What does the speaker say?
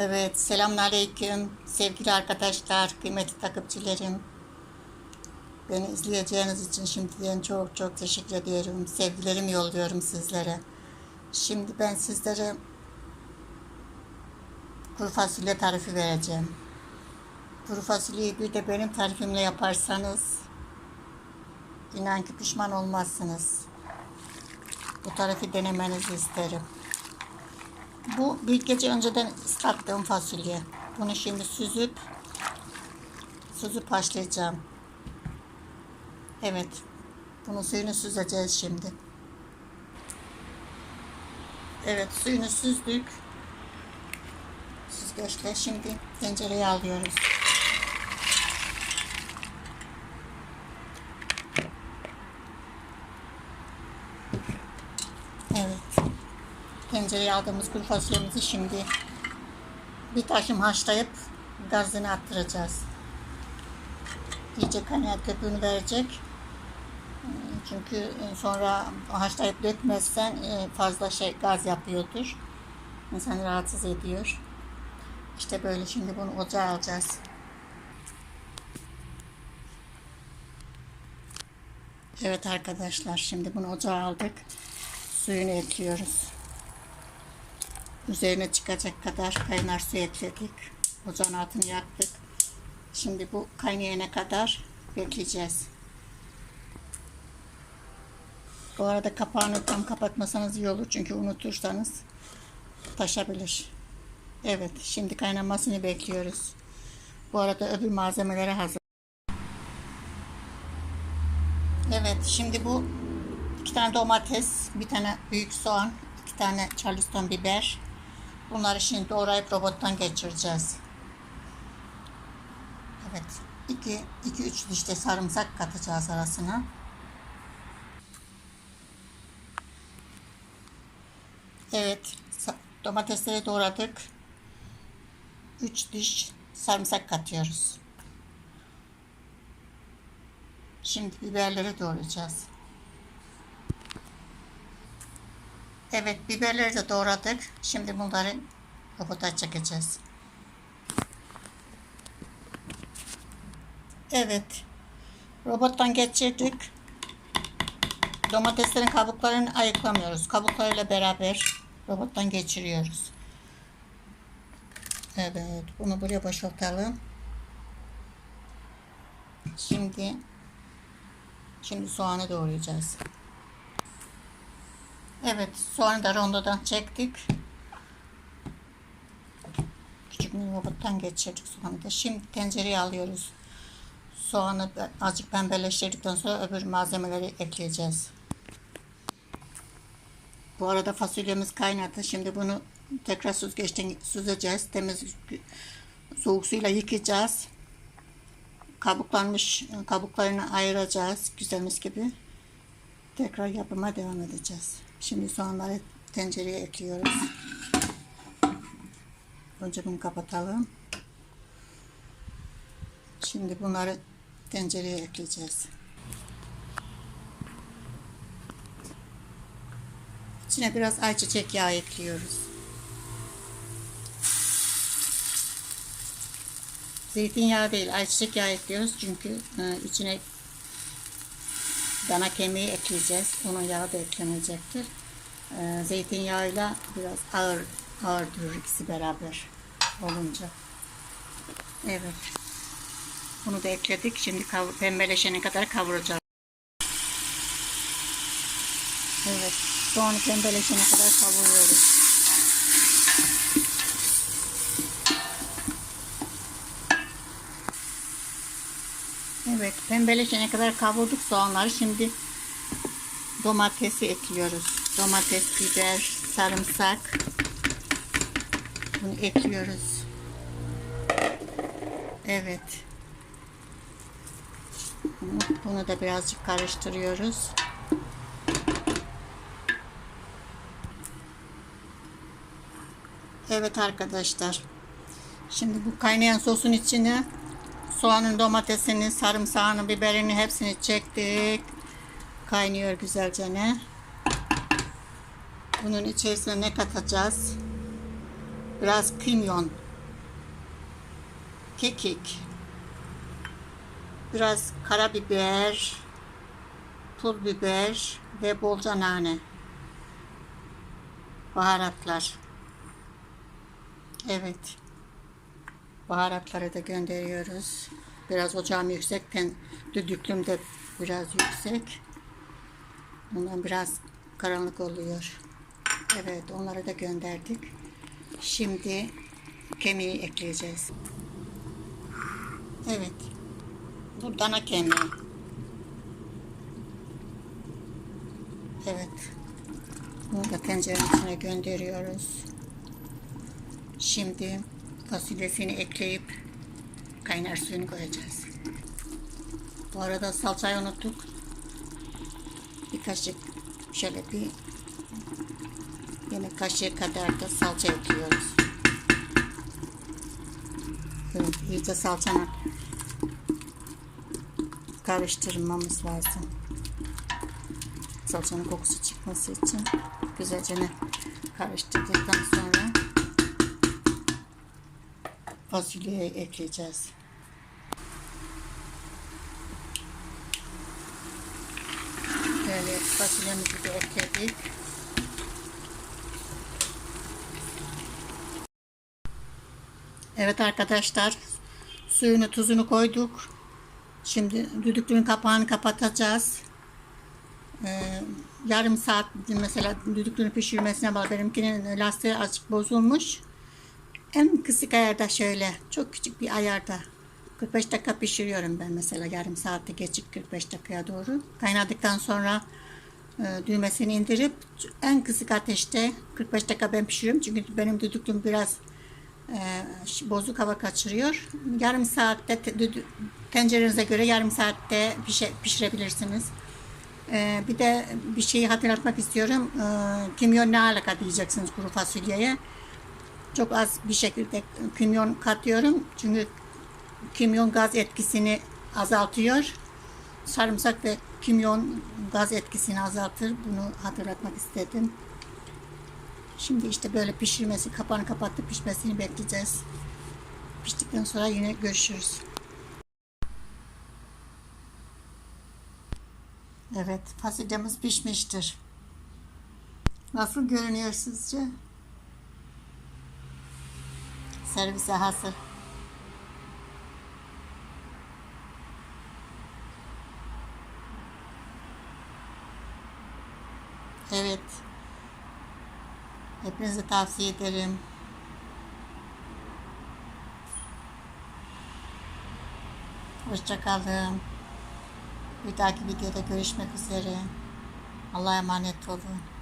Evet, selamünaleyküm sevgili arkadaşlar, kıymetli takipçilerim. Beni izleyeceğiniz için şimdiden çok çok teşekkür ediyorum. Sevgilerimi yolluyorum sizlere. Şimdi ben sizlere kuru fasulye tarifi vereceğim. Kuru fasulyeyi bir de benim tarifimle yaparsanız inan ki pişman olmazsınız. Bu tarifi denemenizi isterim. Bu bir gece önceden ıslattığım fasulye. Bunu şimdi süzüp süzüp haşlayacağım. Evet. Bunu suyunu süzeceğiz şimdi. Evet suyunu süzdük. Süzgeçle şimdi tencereye alıyoruz. Evet. Tencereye aldığımız kuru fasulyemizi şimdi bir taşım haşlayıp gazını attıracağız. İyice kaynayan köpüğünü verecek. Çünkü sonra haşlayıp dökmezsen e, fazla şey gaz yapıyordur. İnsanı rahatsız ediyor. İşte böyle şimdi bunu ocağa alacağız. Evet arkadaşlar şimdi bunu ocağa aldık. Suyunu ekliyoruz. Üzerine çıkacak kadar kaynar su ekledik. Ocağın altını yaktık. Şimdi bu kaynayana kadar bekleyeceğiz. Bu arada kapağını tam kapatmasanız iyi olur. Çünkü unutursanız taşabilir. Evet şimdi kaynamasını bekliyoruz. Bu arada öbür malzemelere hazır. Evet şimdi bu iki tane domates, bir tane büyük soğan, iki tane charleston biber. Bunları şimdi doğrayıp robottan geçireceğiz. Evet. 2 2 3 diş de sarımsak katacağız arasına. Evet. Domatesleri doğradık. 3 diş sarımsak katıyoruz. Şimdi biberleri doğrayacağız. Evet biberleri de doğradık. Şimdi bunları robota çekeceğiz. Evet. Robottan geçirdik. Domateslerin kabuklarını ayıklamıyoruz. Kabuklarıyla beraber robottan geçiriyoruz. Evet. Bunu buraya boşaltalım. Şimdi şimdi soğanı doğrayacağız. Evet, soğanı da rondodan çektik. Küçük bir robottan geçirdik soğanı da. Şimdi tencereye alıyoruz. Soğanı azıcık pembeleştirdikten sonra öbür malzemeleri ekleyeceğiz. Bu arada fasulyemiz kaynadı. Şimdi bunu tekrar süzgeçten süzeceğiz. Temiz soğuk suyla yıkayacağız. Kabuklanmış kabuklarını ayıracağız. Güzelmiş gibi. Tekrar yapıma devam edeceğiz. Şimdi soğanları tencereye ekliyoruz. Önce bunu kapatalım. Şimdi bunları tencereye ekleyeceğiz. İçine biraz ayçiçek yağı ekliyoruz. Zeytinyağı değil, ayçiçek yağı ekliyoruz çünkü e, içine dana kemiği ekleyeceğiz. Onun yağı da eklenecektir. E, zeytinyağıyla biraz ağır ağır durur ikisi beraber olunca. Evet. Bunu da ekledik. Şimdi kavur, pembeleşene kadar kavuracağız. Evet. Soğanı pembeleşene kadar kavuruyoruz. Evet. Pembeleşene kadar kavurduk soğanları. Şimdi domatesi ekliyoruz. Domates, biber, sarımsak. Bunu ekliyoruz. Evet. Bunu da birazcık karıştırıyoruz. Evet arkadaşlar. Şimdi bu kaynayan sosun içine soğanın, domatesini, sarımsağını, biberini hepsini çektik. Kaynıyor güzelce ne. Bunun içerisine ne katacağız? Biraz kimyon kekik, biraz karabiber, pul biber ve bolca nane. Baharatlar. Evet. Baharatları da gönderiyoruz. Biraz ocağım yüksekten düdüklüm de biraz yüksek. Bundan biraz karanlık oluyor. Evet onları da gönderdik. Şimdi kemiği ekleyeceğiz. Evet. Bu dana kemiği. Evet. Bunu da tencerenin içine gönderiyoruz. Şimdi fasulyesini ekleyip kaynar suyunu koyacağız. Bu arada salçayı unuttuk. Bir kaşık şöyle bir yemek kaşığı kadar da salça ekliyoruz. Evet, iyice salçanı karıştırmamız lazım. Salçanın kokusu çıkması için güzelce karıştırdıktan sonra fasulyeyi ekleyeceğiz. Evet, fasulyemizi de ekledik. Evet arkadaşlar, suyunu tuzunu koyduk. Şimdi düdüklüğün kapağını kapatacağız. Ee, yarım saat mesela düdüklüğünü pişirmesine bağlı. Benimkinin lastiği azıcık bozulmuş. En kısık ayarda şöyle, çok küçük bir ayarda 45 dakika pişiriyorum ben mesela yarım saatte geçik 45 dakikaya doğru. Kaynadıktan sonra e, düğmesini indirip en kısık ateşte 45 dakika ben pişiriyorum. Çünkü benim düdüklüm biraz e, bozuk hava kaçırıyor. Yarım saatte tencerenize göre yarım saatte pişirebilirsiniz. E, bir de bir şeyi hatırlatmak istiyorum. Kimyon ne alaka diyeceksiniz kuru fasulyeye. Çok az bir şekilde kimyon katıyorum. Çünkü kimyon gaz etkisini azaltıyor. Sarımsak ve kimyon gaz etkisini azaltır. Bunu hatırlatmak istedim. Şimdi işte böyle pişirmesi, kapağını kapatıp pişmesini bekleyeceğiz. Piştikten sonra yine görüşürüz. Evet, fasulyemiz pişmiştir. Nasıl görünüyor sizce? Servise hazır. Evet. Hepinize tavsiye ederim. Hoşçakalın. Bir dahaki videoda görüşmek üzere. Allah'a emanet olun.